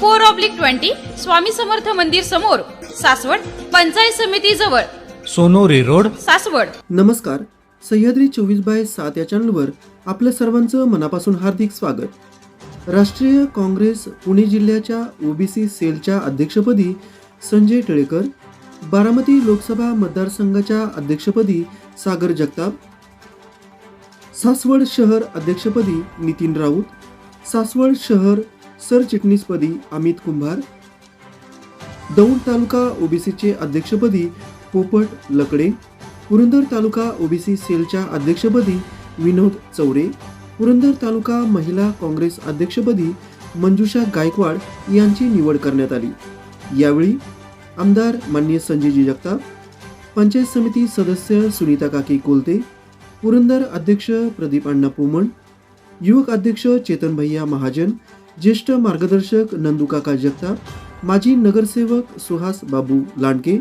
four oblique twenty Swami Samarth मंदिर समोर सासवड पंचायत समिती जवळ. सोनोरी रोड. सासवड. नमस्कार. सह्याद्री चोवीस बाय सात या चॅनलवर आपल्या सर्वांचं मनापासून हार्दिक स्वागत. राष्ट्रीय काँग्रेस पुणे जिल्ह्याच्या ओबीसी सेलच्या अध्यक्षपदी संजय टिळेकर बारामती लोकसभा मतदारसंघाच्या अध्यक्षपदी सागर जगताप सासवड शहर अध्यक्षपदी नितीन राऊत सासवड शहर सरचिटणीसपदी अमित कुंभार. दौंड तालुका ओबीसीचे अध्यक्षपदी पोपट लकडे. पुरंदर तालुका ओबीसी सेलच्या अध्यक्षपदी विनोद चौरे. पुरंदर तालुका महिला काँग्रेस अध्यक्षपदी मंजुषा गायकवाड यांची निवड करण्यात आली. यावेळी आमदार मान्य संजयजी जगताप पंचायत समिती सदस्य सुनीता काकी कोलते पुरंदर अध्यक्ष प्रदीप अण्णा पोमण युवक अध्यक्ष चेतन भैया महाजन ज्येष्ठ मार्गदर्शक नंदुकाका जगताप माजी नगरसेवक सुहास बाबू लांडके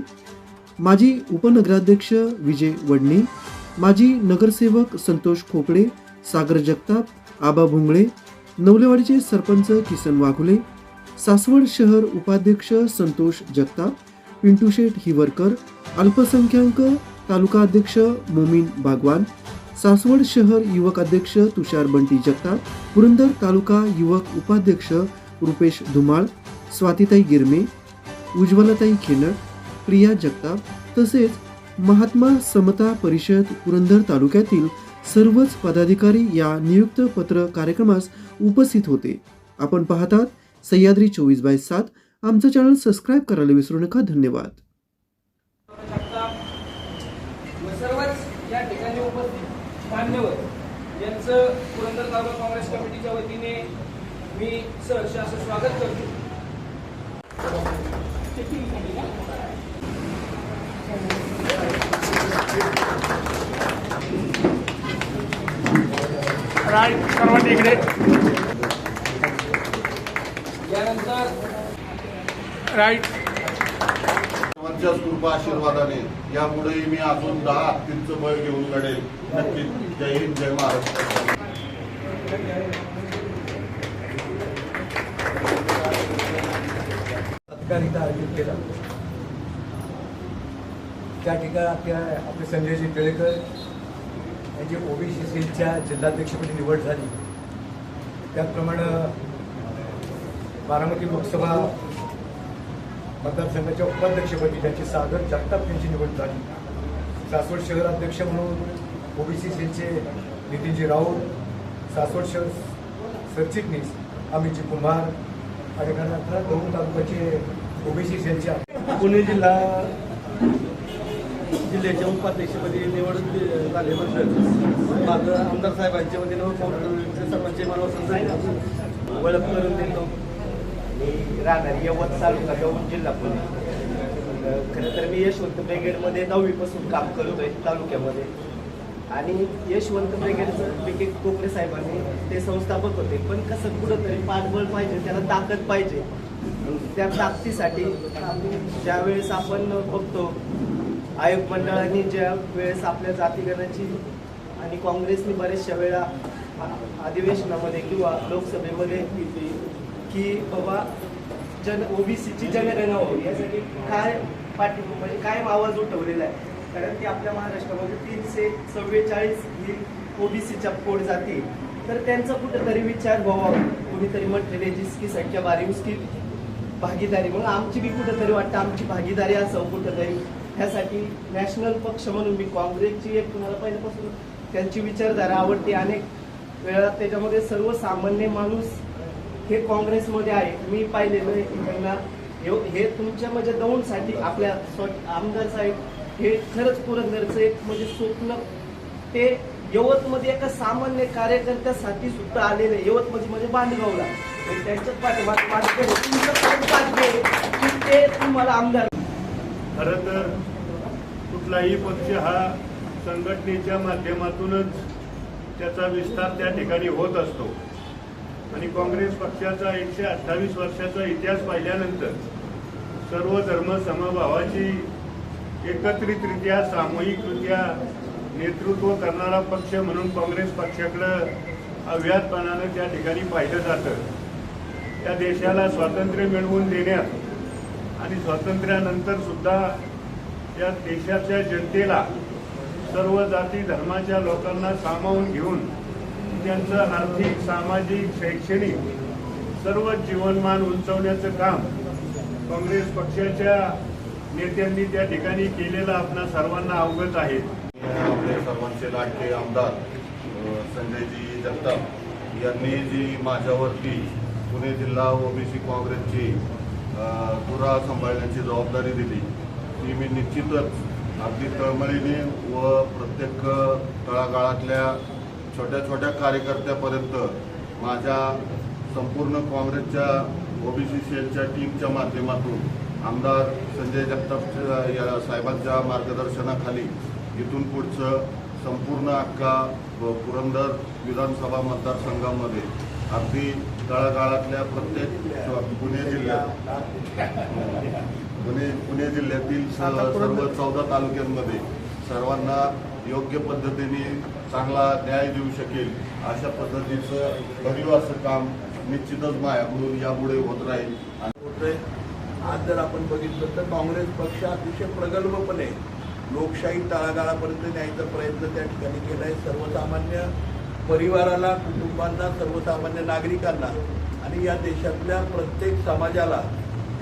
माजी उपनगराध्यक्ष विजय वडणे माजी नगरसेवक संतोष खोपडे सागर जगताप आबा भुंगळे नवलेवाडीचे सरपंच किसन वाघुले सासवड शहर उपाध्यक्ष संतोष जगताप पिंटू शेठ हिवरकर अल्पसंख्याक तालुका अध्यक्ष मोमीन बागवान सासवड शहर युवक अध्यक्ष तुषार बंटी जगताप पुरंदर तालुका युवक उपाध्यक्ष रुपेश धुमाळ स्वातीताई गिरमे उज्ज्वलताई खेनड प्रिया जगताप तसेच महात्मा समता परिषद पुरंदर तालुक्यातील सर्वच पदाधिकारी या नियुक्त पत्र कार्यक्रमास उपस्थित होते. आपण पाहतात सह्याद्री चोवीस बाय सात. आमचं चॅनल सबस्क्राईब करायला विसरू नका. धन्यवाद व सर्वच या ठिकाणी उपस्थित मान्यवर यांचं पुरंदर तालुका काँग्रेस कमिटीच्या वतीने मी सहर्ष असं स्वागत करतो. यानंतर आमच्या कृपा आशीर्वादाने यापुढेही मी अजून दहा हत्तींचं बळ घेऊन लढेल. नक्की जय हिंद जय महाराष्ट्र. आयोजित केला. त्या ठिकाणी आपल्या आपले संजयजी केळेकर यांची ओबीसी सेलच्या जिल्हाध्यक्षपदी निवड झाली. त्याचप्रमाणे बारामती लोकसभा मतदारसंघाच्या उपाध्यक्षपदी त्यांची सागर जगताप यांची निवड झाली. सासवड शहर अध्यक्ष म्हणून ओबीसी सेलचे नितीनजी राऊत सासवड शहर सरचिटणीस अमितजी कुंभार आणि त्यानंतर दोन तालुक्याचे ओबीसी सेलचे पुणे जिल्हा जिल्ह्याच्या उपाध्यक्षपदी निवड झाल्याबद्दल म्हणजे माझं आमदार साहेबांच्या वतीनं सर्वांचे मला ओळख करून देतो. मी राहणार यवत तालुका दौंड जिल्हा पुणे. अं, खरं तर मी यशवंत ब्रिगेडमध्ये नववीपासून काम करतोय तालुक्यामध्ये. आणि यशवंत ब्रिगेडचं पी कोपरे साहेबांनी ते संस्थापक होते. पण कसं कुठंतरी पाठबळ पाहिजे त्याला ताकद पाहिजे. त्या ताकदीसाठी ज्यावेळेस आपण बघतो आयोग मंडळाने ज्या वेळेस आपल्या जातीगणाची आणि काँग्रेसने बऱ्याचशा वेळा अधिवेशनामध्ये किंवा लोकसभेमध्ये की बाबा जन ओबीसीची जनगणना व्हावी. यासाठी काय पाठी म्हणजे कायम आवाज उठवलेला आहे. कारण की आपल्या महाराष्ट्रामध्ये तीनशे चव्वेचाळीस ही ओबीसीच्या पोट जाती. तर त्यांचा कुठेतरी विचार व्हावा. कुणीतरी म्हटलेले जिसकी संख्या बारी उसकी भागीदारी. म्हणून आमची बी कुठंतरी वाटतं आमची भागीदारी असावं कुठंतरी. ह्यासाठी नॅशनल पक्ष म्हणून मी काँग्रेसची एक तुम्हाला पहिल्यापासून त्यांची विचारधारा आवडते. अनेक वेळा त्याच्यामध्ये सर्वसामान्य माणूस हे काँग्रेसमध्ये आहे. मी पाहिलेलं आहे त्यांना हे- तुमच्या म्हणजे दौंडसाठी आपल्या स्व- आमदार साहेब हे खरंच पुरंदरचं एक म्हणजे स्वप्न. ते यवतमध्ये एका सामान्य कार्यकर्त्यासाठी सुद्धा आलेले यवतमध्ये म्हणजे म्हणजे बांधगावला त्यांच्याच पाठीमागे तुमचं पण की ते तुम्हाला आमदार खर तर कुठलाही पक्ष हा संघटनेच्या माध्यमातूनच त्याचा विस्तार त्या ठिकाणी होत असतो. आणि काँग्रेस पक्षाचा एकशे अठ्ठावीस वर्षाचा इतिहास पाहिल्यानंतर सर्व धर्म समभावाची एकत्रितरित्या सामूहिकरित्या नेतृत्व करणारा पक्ष म्हणून काँग्रेस पक्षाकडं अव्यातपणानं त्या ठिकाणी पाहिलं जातं. त्या देशाला स्वातंत्र्य मिळवून देण्यात आणि स्वातंत्र्यानंतर सुद्धा या देशाच्या जनतेला सर्व जाती धर्माच्या लोकांना सामावून घेऊन त्यांचं आर्थिक सामाजिक शैक्षणिक सर्व जीवनमान उंचवण्याचं काम काँग्रेस पक्षाच्या नेत्यांनी त्या ठिकाणी केलेलं आपणा सर्वांना अवगत आहे. आपले सर्वांचे लाडके आमदार संजयजी जगताप यांनी जी माझ्यावरती पुणे जिल्हा ओबीसी काँग्रेसची अ, धुरा सांभाळण्याची जबाबदारी दिली ती मी निश्चितच अगदी तळमळीने व प्रत्येक तळागाळातल्या छोट्या छोट्या कार्यकर्त्यापर्यंत माझ्या संपूर्ण काँग्रेसच्या ओबीसी सेलच्या टीमच्या माध्यमातून आमदार संजय जगताप या साहेबांच्या मार्गदर्शनाखाली इथून पुढचं संपूर्ण अख्खा पुरंदर विधानसभा मतदारसंघामध्ये अगदी तळागाळातल्या प्रत्येक पुणे जिल्ह्यात पुणे पुणे जिल्ह्यातील सर्व चौदा तालुक्यांमध्ये सर्वांना योग्य पद्धतीने चांगला न्याय देऊ शकेल अशा पद्धतीचं भरीव असं काम निश्चितच माझ्याकडून यापुढे होत राहील. आणि आज जर आपण बघितलं तर काँग्रेस पक्ष अतिशय प्रगल्भपणे लोकशाही तळागाळापर्यंत न्यायचा प्रयत्न त्या ठिकाणी केलाय. सर्वसामान्य परिवाराला कुटुंबांना सर्वसामान्य नागरिकांना आणि या देशातल्या प्रत्येक समाजाला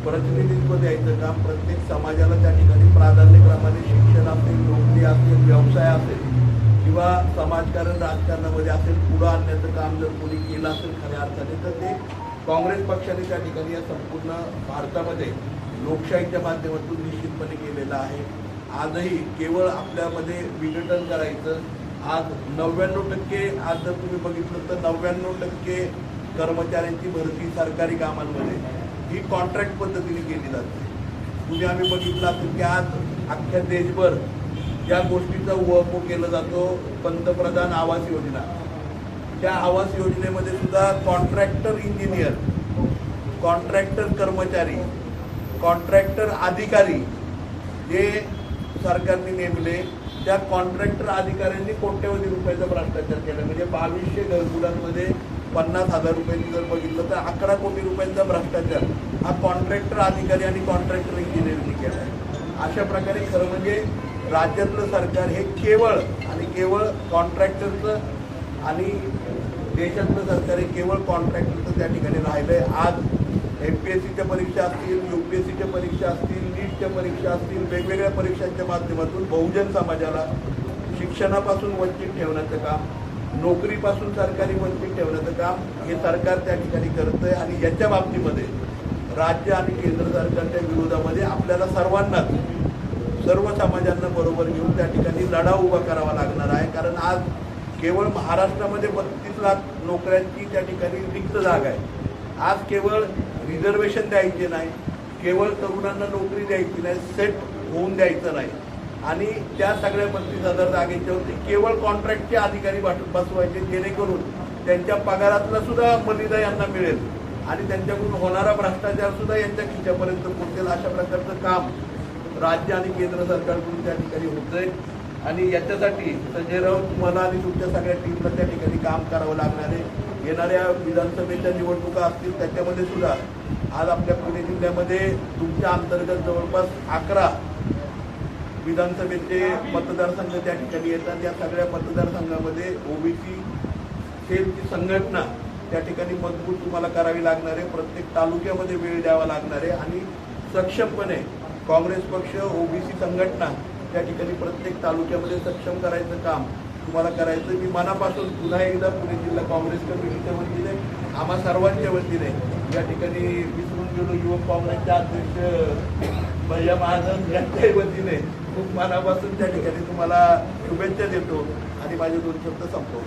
प्रतिनिधित्व द्यायचं काम प्रत्येक समाजाला त्या ठिकाणी प्राधान्यक्रमाने शिक्षण असेल नोकरी असेल व्यवसाय असेल किंवा समाजकारण राजकारणामध्ये असेल पुढं आणण्याचं काम जर कोणी केलं असेल खऱ्या अर्थाने तर ते काँग्रेस पक्षाने त्या ठिकाणी या संपूर्ण भारतामध्ये लोकशाहीच्या माध्यमातून निश्चितपणे केलेलं आहे. आजही केवळ आपल्यामध्ये विघटन करायचं आज नव्याण्णव टक्के आज जर तुम्ही बघितलं तर नव्याण्णव टक्के कर्मचाऱ्यांची भरती सरकारी कामांमध्ये. ही कॉन्ट्रॅक्ट पद्धतीने केली जाते. तुम्ही आम्ही बघितलं असेल की आज अख्ख्या देशभर ज्या गोष्टीचा उपभोग केला जातो पंतप्रधान आवास योजना. त्या आवास योजनेमध्ये सुद्धा कॉन्ट्रॅक्टर इंजिनियर कॉन्ट्रॅक्टर कर्मचारी कॉन्ट्रॅक्टर अधिकारी जे सरकारने नेमले. त्या कॉन्ट्रॅक्टर अधिकाऱ्यांनी कोट्यवधी रुपयाचा भ्रष्टाचार केला. म्हणजे बावीसशे घरकुलांमध्ये पन्नास हजार रुपयांनी जर बघितलं तर अकरा कोटी रुपयांचा भ्रष्टाचार हा कॉन्ट्रॅक्टर अधिकारी आणि कॉन्ट्रॅक्टर इंजिनिअरनी केला आहे. अशा प्रकारे खरं म्हणजे राज्यातलं सरकार हे केवळ आणि केवळ कॉन्ट्रॅक्टरचं आणि देशातलं सरकार हे केवळ कॉन्ट्रॅक्टरचं त्या ठिकाणी राहिलंय. आज एम पी एस सीच्या परीक्षा असतील यू पी एस सीच्या परीक्षा असतील नीटच्या परीक्षा असतील वेगवेगळ्या परीक्षांच्या माध्यमातून बहुजन समाजाला शिक्षणापासून वंचित ठेवण्याचं काम नोकरीपासून सरकारी वंचित ठेवण्याचं काम हे सरकार त्या ठिकाणी करत आहे आणि याच्या बाबतीमध्ये राज्य आणि केंद्र सरकारच्या विरोधामध्ये आपल्याला सर्वांनाच सर्व समाजांना बरोबर घेऊन त्या ठिकाणी लढा उभा करावा लागणार आहे. कारण आज केवळ महाराष्ट्रामध्ये बत्तीस लाख नोकऱ्यांची त्या ठिकाणी रिक्त जागा आहे. आज केवळ रिझर्वेशन द्यायचे नाही केवळ तरुणांना नोकरी द्यायची नाही सेट होऊन द्यायचं नाही. आणि त्या सगळ्या बत्तीस हजार जागेच्यावरती केवळ कॉन्ट्रॅक्टचे अधिकारी बसवायचे जेणेकरून त्यांच्या पगारातला सुद्धा मलिदा यांना मिळेल. आणि त्यांच्याकडून होणारा भ्रष्टाचार सुद्धा यांच्या खिच्यापर्यंत पोहोचेल अशा प्रकारचं काम राज्य आणि केंद्र सरकारकडून त्या ठिकाणी होतंय. आणि याच्यासाठी संजय राऊत तुम्हाला आणि तुमच्या सगळ्या टीमला त्या ठिकाणी काम करावं लागणार आहे. येणाऱ्या विधानसभेच्या निवडणुका असतील त्याच्यामध्ये सुद्धा आज आपल्या पुणे जिल्ह्यामध्ये तुमच्या अंतर्गत जवळपास अकरा विधानसभेचे मतदारसंघ त्या ठिकाणी येतात. या सगळ्या मतदारसंघामध्ये ओबीसी सेलची संघटना त्या ठिकाणी मजबूत तुम्हाला करावी लागणार आहे. प्रत्येक तालुक्यामध्ये वेळ द्यावा लागणार आहे. आणि सक्षमपणे काँग्रेस पक्ष ओबीसी संघटना त्या ठिकाणी प्रत्येक तालुक्यामध्ये सक्षम करायचं काम तुम्हाला करायचं मी मनापासून पुन्हा एकदा पुणे जिल्हा काँग्रेस कमिटीच्या वतीने आम्हा सर्वांच्या वतीने या ठिकाणी विसरून गेलो. युवक काँग्रेसच्या अध्यक्ष भैया महाजन यांच्याही वतीने खूप मनापासून त्या ठिकाणी तुम्हाला शुभेच्छा देतो आणि माझे दोन शब्द संपवतो.